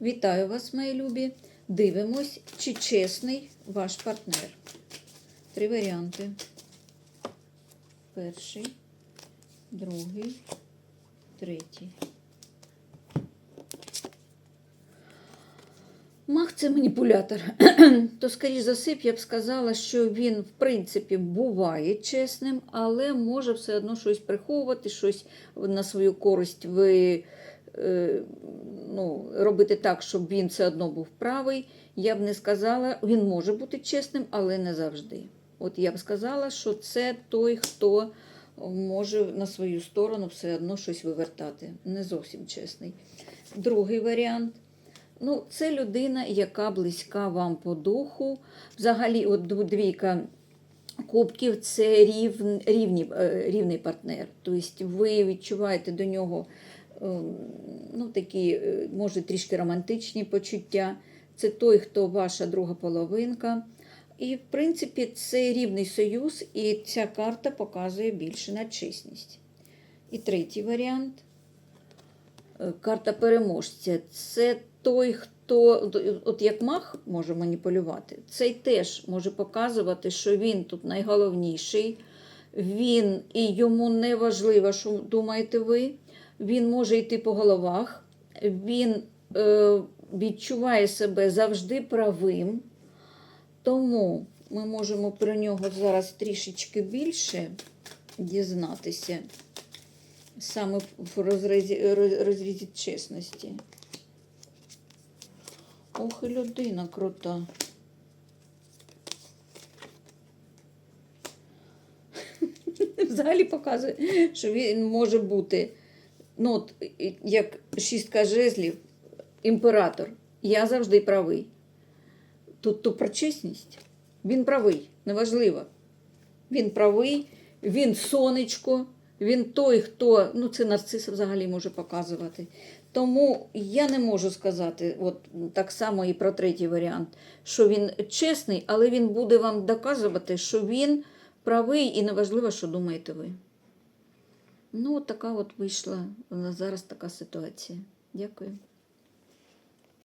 Вітаю вас, мої любі. Дивимось, чи чесний ваш партнер. Три варіанти. Перший, другий, третій. Мах це маніпулятор. То, скоріш за все, я б сказала, що він, в принципі, буває чесним, але може все одно щось приховувати, щось на свою користь ви ну, робити так, щоб він все одно був правий. Я б не сказала, він може бути чесним, але не завжди. От я б сказала, що це той, хто може на свою сторону все одно щось вивертати. Не зовсім чесний. Другий варіант. Ну, це людина, яка близька вам по духу. Взагалі, от двійка кубків це рівні, е, рівний партнер. Тобто ви відчуваєте до нього ну, такі, е, може, трішки романтичні почуття. Це той, хто ваша друга половинка. І, в принципі, це рівний союз, і ця карта показує більше на чесність. І третій варіант. Е, Карта переможця. Це той, хто, от як мах може маніпулювати, цей теж може показувати, що він тут найголовніший, він і йому не важливо, що думаєте ви. Він може йти по головах, він е, відчуває себе завжди правим. Тому ми можемо про нього зараз трішечки більше дізнатися саме в розрізі, розрізі чесності. Ох, і людина крута. Взагалі показує, що він може бути, ну, от, як шістка жезлів, імператор. Я завжди правий. Тут то про чесність. Він правий, неважливо. Він правий, він сонечко, він той, хто, ну це нарцис взагалі може показувати. Тому я не можу сказати, от так само і про третій варіант, що він чесний, але він буде вам доказувати, що він правий і неважливо, що думаєте ви. Ну, така от вийшла зараз така ситуація. Дякую.